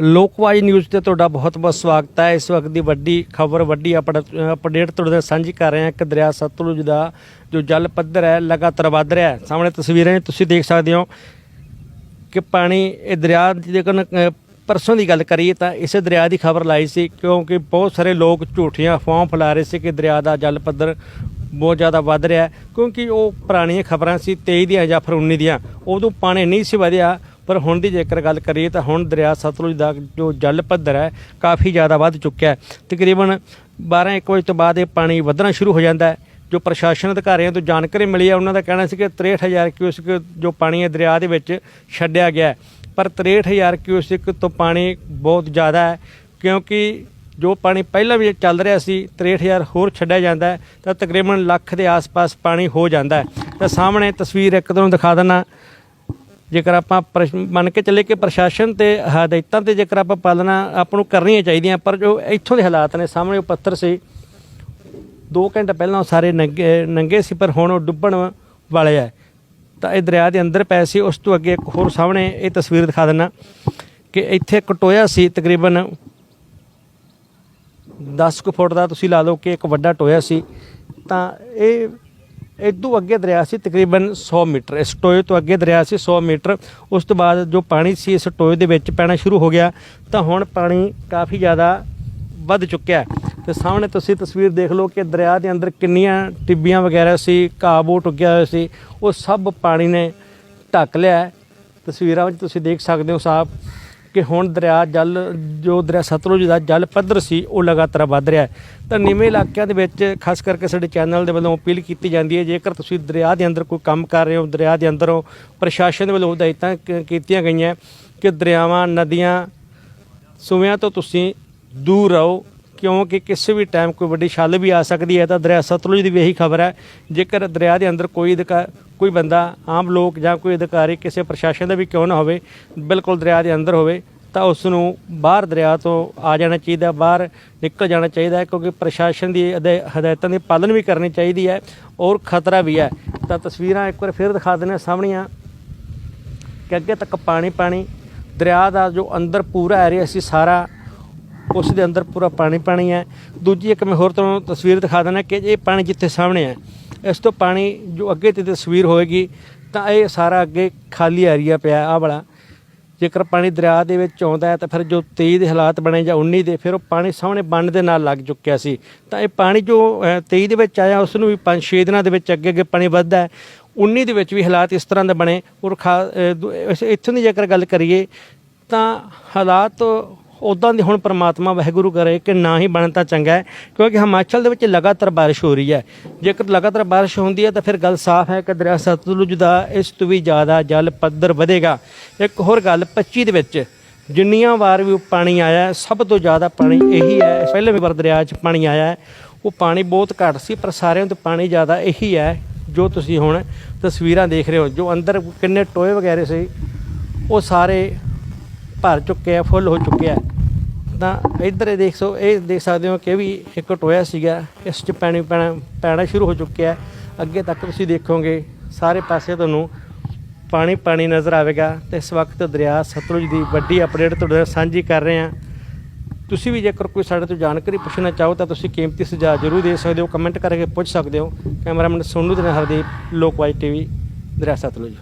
ਲੋਕਵਾਈ news ਤੇ ਤੁਹਾਡਾ ਬਹੁਤ-ਬਹੁਤ ਸਵਾਗਤ ਹੈ। ਇਸ ਵਕਤ ਦੀ ਵੱਡੀ ਖਬਰ, ਵੱਡੀ ਅਪਡ- ਅਪਡੇਟ ਤੁਹਾਡੇ ਨਾਲ ਸਾਂਝੀ ਕਰ ਰਹੇ ਹਾਂ। ਕਿ ਦਰਿਆ ਸਤਲੁਜ ਦਾ ਜੋ ਜਲ ਪੱਧਰ ਹੈ, ਲਗਾਤਾਰ ਵਧ ਰਿਹਾ ਹੈ। ਸਾਹਮਣੇ ਤਸਵੀਰਾਂ ਨੇ, ਤੁਸੀਂ ਦੇਖ ਸਕਦੇ ਹੋ ਕਿ ਪਾਣੀ ਇਹ ਦਰਿਆ ਦੀ ਜੇਕਰ ਪਰਸੋਂ ਦੀ ਗੱਲ ਕਰੀਏ ਤਾਂ ਇਸੇ ਦਰਿਆ ਦੀ ਖਬਰ ਲਾਈ ਸੀ ਕਿਉਂਕਿ ਬਹੁਤ ਸਾਰੇ ਲੋਕ ਝੂਠੀਆਂ ਅਫਵਾਹਾਂ ਫੈਲਾ ਰਹੇ ਸੀ ਕਿ ਦਰਿਆ ਦਾ ਜਲ ਪੱਧਰ ਬਹੁਤ ਜ਼ਿਆਦਾ ਵੱਧ ਰਿਹਾ ਕਿਉਂਕਿ ਉਹ ਪੁਰਾਣੀਆਂ ਖਬਰਾਂ ਸੀ 23 ਦੀਆਂ ਜਾਂ ਫਿਰ 19 ਦੀਆਂ। ਉਦੋਂ ਪਾਣੀ ਨਹੀਂ ਸੀ ਵਧਿਆ। ਪਰ ਹੁਣ ਦੀ ਜੇਕਰ ਗੱਲ ਕਰੀਏ ਤਾਂ ਹੁਣ ਦਰਿਆ ਸਤਲੁਜ ਦਾ ਜੋ ਜਲ ਪੱਧਰ ਹੈ, ਕਾਫੀ ਜ਼ਿਆਦਾ ਵੱਧ ਚੁੱਕਿਆ ਹੈ। ਤਕਰੀਬਨ 12 1 ਵਜੇ ਤੋਂ ਬਾਅਦ ਇਹ ਪਾਣੀ ਵਧਣਾ ਸ਼ੁਰੂ ਹੋ ਜਾਂਦਾ ਹੈ। ਜੋ ਪ੍ਰਸ਼ਾਸਨ ਅਧਿਕਾਰੀਆਂ ਤੋਂ ਜਾਣਕਾਰੀ ਮਿਲੀ ਹੈ, ਉਹਨਾਂ ਦਾ ਕਹਿਣਾ ਸੀ ਕਿ 63000 ਕਿਊਸਿਕ ਜੋ ਪਾਣੀ ਹੈ ਦਰਿਆ ਦੇ ਵਿੱਚ ਛੱਡਿਆ ਗਿਆ ਹੈ। ਪਰ 63000 ਕਿਊਸਿਕ ਤੋਂ ਪਾਣੀ ਬਹੁਤ ਜ਼ਿਆਦਾ ਹੈ, ਕਿਉਂਕਿ ਜੋ ਪਾਣੀ ਪਹਿਲਾਂ ਵੀ ਚੱਲ ਰਿਹਾ ਸੀ 63000 ਹੋਰ ਛੱਡਿਆ ਜਾਂਦਾ ਤਾਂ ਤਕਰੀਬਨ ਲੱਖ ਦੇ ਆਸ-ਪਾਸ ਪਾਣੀ ਹੋ ਜਾਂਦਾ ਤਾਂ ਸਾਹਮਣੇ ਤਸਵੀਰ ਇੱਕ ਤੁਹਾਨੂੰ ਦਿਖਾ ਦਿੰਦਾ ਜੇਕਰ ਆਪਾਂ ਪ੍ਰਸ਼- ਮੰਨ ਕੇ ਚੱਲੇ ਕਿ ਪ੍ਰਸ਼ਾਸਨ ਤੇ ਹਦਾਇਤਾਂ ਤੇ ਜੇਕਰ ਆਪਾਂ ਪਾਲਣਾ ਆਪਾਂ ਨੂੰ ਕਰਨੀਆਂ ਚਾਹੀਦੀਆਂ, ਪਰ ਜੋ ਇੱਥੋਂ ਦੇ ਹਾਲਾਤ ਨੇ, ਸਾਹਮਣੇ ਉਹ ਪੱਥਰ ਸੀ। 2 ਘੰਟੇ ਪਹਿਲਾਂ ਉਹ ਸਾਰੇ ਨੰਗੇ ਨੰਗੇ ਸੀ, ਪਰ ਹੁਣ ਉਹ ਡੁੱਬਣ ਵਾਲੇ ਆ। ਤਾਂ ਇਹ ਦਰਿਆ ਦੇ ਅੰਦਰ ਪਏ ਸੀ, ਉਸ ਤੋਂ ਅੱਗੇ ਇੱਕ ਹੋਰ ਸਾਹਮਣੇ ਇਹ ਤਸਵੀਰ ਦਿਖਾ ਦਿੰਨਾ ਕਿ ਇੱਥੇ ਇੱਕ ਟੋਇਆ ਸੀ, ਤਕਰੀਬਨ 10 ਕੁ ਫੁੱਟ ਦਾ ਤੁਸੀਂ ਲਾ ਲਓ ਕਿ ਇੱਕ ਵੱਡਾ ਟੋਇਆ ਸੀ। ਤਾਂ ਇਹ ਇਦੋਂ ਅੱਗੇ ਦਰਿਆ ਸੀ ਤਕਰੀਬਨ 100 ਮੀਟਰ। ਇਸ ਟੋਏ ਤੋਂ ਅੱਗੇ ਦਰਿਆ ਸੀ 100 ਮੀਟਰ। ਉਸ ਤੋਂ ਬਾਅਦ ਜੋ ਪਾਣੀ ਸੀ ਇਸ ਟੋਏ ਦੇ ਵਿੱਚ ਪੈਣਾ ਸ਼ੁਰੂ ਹੋ ਗਿਆ, ਤਾਂ ਹੁਣ ਪਾਣੀ ਕਾਫੀ ਜ਼ਿਆਦਾ ਵੱਧ ਚੁੱਕਿਆ ਹੈ। ਤੇ ਸਾਹਮਣੇ ਤੁਸੀਂ ਤਸਵੀਰ ਦੇਖ ਲਓ ਕਿ ਦਰਿਆ ਦੇ ਅੰਦਰ ਕਿੰਨੀਆਂ ਟਿੱਬੀਆਂ ਵਗੈਰਾ ਸੀ ਘਾਹ ਬੂਟ ਉੱਗਿਆ ਹੋਇਆ ਸੀ, ਉਹ ਸਭ ਪਾਣੀ ਨੇ ਢੱਕ ਲਿਆ ਤਸਵੀਰਾਂ ਵਿੱਚ ਤੁਸੀਂ ਦੇਖ ਸਕਦੇ ਹੋ ਸਾਫ਼ ਕਿ ਹੁਣ ਦਰਿਆ ਜਲ, ਜੋ ਦਰਿਆ ਸਤਲੁਜ ਦਾ ਜਲ ਪੱਧਰ ਸੀ, ਉਹ ਲਗਾਤਾਰ ਵੱਧ ਰਿਹਾ ਤਾਂ ਨੀਵੇਂ ਇਲਾਕਿਆਂ ਦੇ ਵਿੱਚ ਖਾਸ ਕਰਕੇ ਸਾਡੇ ਚੈਨਲ ਦੇ ਵੱਲੋਂ ਅਪੀਲ ਕੀਤੀ ਜਾਂਦੀ ਹੈ, ਜੇਕਰ ਤੁਸੀਂ ਦਰਿਆ ਦੇ ਅੰਦਰ ਕੋਈ ਕੰਮ ਕਰ ਰਹੇ ਹੋ, ਦਰਿਆ ਦੇ ਅੰਦਰੋਂ ਪ੍ਰਸ਼ਾਸਨ ਦੇ ਵੱਲੋਂ ਹਦਾਇਤਾਂ ਕੀਤੀਆਂ ਗਈਆਂ ਕਿ ਦਰਿਆਵਾਂ, ਨਦੀਆਂ, ਸੂਵਿਆਂ ਤੋਂ ਤੁਸੀਂ ਦੂਰ ਰਹੋ। ਕਿਉਂਕਿ ਕਿਸੇ ਵੀ ਟਾਈਮ ਕੋਈ ਵੱਡੀ ਛੱਲ ਵੀ ਆ ਸਕਦੀ ਹੈ, ਤਾਂ ਦਰਿਆ ਸਤਲੁਜ ਦੀ ਵੀ ਇਹੀ ਖਬਰ ਹੈ। ਜੇਕਰ ਦਰਿਆ ਦੇ ਅੰਦਰ ਕੋਈ ਅਧਿਕਾ, ਕੋਈ ਬੰਦਾ, ਆਮ ਲੋਕ ਜਾਂ ਕੋਈ ਅਧਿਕਾਰੀ ਕਿਸੇ ਪ੍ਰਸ਼ਾਸਨ ਦਾ ਵੀ ਕਿਉਂ ਨਾ ਹੋਵੇ, ਬਿਲਕੁਲ ਦਰਿਆ ਦੇ ਅੰਦਰ ਹੋਵੇ, ਤਾਂ ਉਸ ਨੂੰ ਬਾਹਰ ਦਰਿਆ ਤੋਂ ਆ ਜਾਣਾ ਚਾਹੀਦਾ ਬਾਹਰ ਨਿਕਲ ਜਾਣਾ ਚਾਹੀਦਾ ਕਿਉਂਕਿ ਪ੍ਰਸ਼ਾਸਨ ਦੀ ਹਦਾਇ- ਹਦਾਇਤਾਂ ਦੀ ਪਾਲਣ ਵੀ ਕਰਨੀ ਚਾਹੀਦੀ ਹੈ ਔਰ ਖਤਰਾ ਵੀ ਹੈ। ਤਾਂ ਤਸਵੀਰਾਂ ਇੱਕ ਵਾਰ ਫਿਰ ਦਿਖਾ ਦਿੰਦੇ ਹਾਂ ਸਾਹਮਣੀਆਂ। ਕਿ ਅੱਗੇ ਤੱਕ ਪਾਣੀ ਪਾਣੀ ਦਰਿਆ ਦਾ ਜੋ ਅੰਦਰ ਪੂਰਾ ਏਰੀਆ ਸੀ, ਸਾਰਾ ਉਸ ਦੇ ਅੰਦਰ ਪੂਰਾ ਪਾਣੀ ਪਾਣੀ ਹੈ। ਦੂਜੀ ਇੱਕ ਮੈਂ ਹੋਰ ਤੁਹਾਨੂੰ ਤਸਵੀਰ ਦਿਖਾ ਦਿੰਦਾ ਕਿ ਇਹ ਪਾਣੀ ਜਿੱਥੇ ਸਾਹਮਣੇ ਹੈ ਇਸ ਤੋਂ ਪਾਣੀ ਜੋ ਅੱਗੇ ਤੇ ਤਸਵੀਰ ਹੋਏਗੀ ਤਾਂ ਇਹ ਸਾਰਾ ਅੱਗੇ ਖਾਲੀ ਏਰੀਆ ਪਿਆ ਆਹ ਵਾਲਾ। ਜੇਕਰ ਪਾਣੀ ਦਰਿਆ ਦੇ ਵਿੱਚ ਆਉਂਦਾ ਹੈ ਤਾਂ ਫਿਰ ਜੋ 23 ਦੇ ਹਾਲਾਤ ਬਣੇ ਜਾਂ 19 ਦੇ ਫਿਰ ਉਹ ਪਾਣੀ ਸਾਹਮਣੇ ਬੰਨ ਦੇ ਨਾਲ ਲੱਗ ਚੁੱਕਿਆ ਸੀ। ਤਾਂ ਇਹ ਪਾਣੀ ਜੋ ਅ, 23 ਦੇ ਵਿੱਚ ਆਇਆ ਉਸ ਨੂੰ ਵੀ 5-6 ਦਿਨਾਂ ਦੇ ਵਿੱਚ ਅੱਗੇ ਅੱਗੇ ਪਾਣੀ ਵੱਧਦਾ ਹੈ। 19 ਦੇ ਵਿੱਚ ਵੀ ਹਾਲਾਤ ਇਸ ਤਰ੍ਹਾਂ ਦੇ ਬਣੇ। ਔਰ ਖਾ- ਦੂ- ਇੱਥੋਂ ਦੀ ਜੇਕਰ ਗੱਲ ਕਰੀਏ ਤਾਂ ਹਾਲਾਤ ਉਦਾਂ ਦੀ ਹੁਣ ਪ੍ਰਮਾਤਮਾ ਵਾਹਿਗੁਰੂ ਕਰੇ ਕਿ ਨਾ ਹੀ ਬਣਨ ਤਾਂ ਚੰਗਾ ਹੈ, ਕਿਉਂਕਿ ਹਿਮਾਚਲ ਦੇ ਵਿੱਚ ਲਗਾਤਾਰ ਬਾਰਿਸ਼ ਹੋ ਰਹੀ ਹੈ। ਜੇਕਰ ਲਗਾਤਾਰ ਬਾਰਿਸ਼ ਹੁੰਦੀ ਹੈ ਤਾਂ ਫਿਰ ਗੱਲ ਸਾਫ਼ ਹੈ ਕਿ ਦਰਿਆ ਸਤਲੁਜ ਦਾ ਇਸ ਤੋਂ ਵੀ ਜ਼ਿਆਦਾ ਜਲ ਪੱਧਰ ਵਧੇਗਾ। ਇੱਕ ਹੋਰ ਗੱਲ 25 ਦੇ ਵਿੱਚ ਜਿੰਨੀਆਂ ਵਾਰ ਵੀ ਪਾਣੀ ਆਇਆ ਸਭ ਤੋਂ ਜ਼ਿਆਦਾ ਪਾਣੀ ਇਹੀ ਹੈ ਪਹਿਲੇ ਵੀ ਵਾਰ ਦਰਿਆ 'ਚ ਪਾਣੀ ਆਇਆ ਉਹ ਪਾਣੀ ਬਹੁਤ ਘੱਟ ਸੀ, ਪਰ ਸਾਰਿਆਂ ਤੋਂ ਪਾਣੀ ਜ਼ਿਆਦਾ ਇਹੀ ਹੈ, ਜੋ ਤੁਸੀਂ ਹੁਣ ਤਸਵੀਰਾਂ ਦੇਖ ਰਹੇ ਹੋ, ਜੋ ਅੰਦਰ ਕਿੰਨੇ ਟੋਏ ਵਗੈਰੇ ਸੀ, ਉਹ ਸਾਰੇ ਭਰ ਚੁੱਕੇ ਆ, ਫੁੱਲ ਹੋ ਚੁੱਕਿਆ ਤਾਂ ਇੱਧਰ ਇਹ ਦੇਖ ਸੋ, ਇਹ ਦੇਖ ਸਕਦੇ ਹੋ ਕਿ ਵੀ ਇੱਕ ਟੋਇਆ ਸੀਗਾ, ਇਸ 'ਚ ਪਾਣੀ ਪੈਣਾ ਪੈਣਾ ਸ਼ੁਰੂ ਹੋ ਚੁੱਕਿਆ ਅੱਗੇ ਤੱਕ ਤੁਸੀਂ ਦੇਖੋਗੇ, ਸਾਰੇ ਪਾਸੇ ਤੁਹਾਨੂੰ ਪਾਣੀ ਪਾਣੀ ਨਜ਼ਰ ਆਵੇਗਾ ਤੇ ਇਸ ਵਕਤ ਦਰਿਆ ਸਤਲੁਜ ਦੀ ਵੱਡੀ ਅਪਡੇਟ ਤੁਹਾਡੇ ਨਾਲ ਸਾਂਝੀ ਕਰ ਰਹੇ ਹਾਂ। ਤੁਸੀਂ ਵੀ ਜੇਕਰ ਕੋਈ ਸਾਡੇ ਤੋਂ ਜਾਣਕਾਰੀ ਪੁੱਛਣਾ ਚਾਹੋ ਤਾਂ ਤੁਸੀਂ ਕੀਮਤੀ ਸੁਝਾਅ ਜ਼ਰੂਰ ਦੇ ਸਕਦੇ ਹੋ, ਕਮੈਂਟ ਕਰਕੇ ਪੁੱਛ ਸਕਦੇ ਹੋ। ਕੈਮਰਾਮੈਨ ਸੋਨੂ ਦੇ ਨਾਲ ਹਰਦੀਪ ਲੋਕਵਾਈ ਟੀਵੀ, ਦਰਿਆ ਸਤਲੁਜ।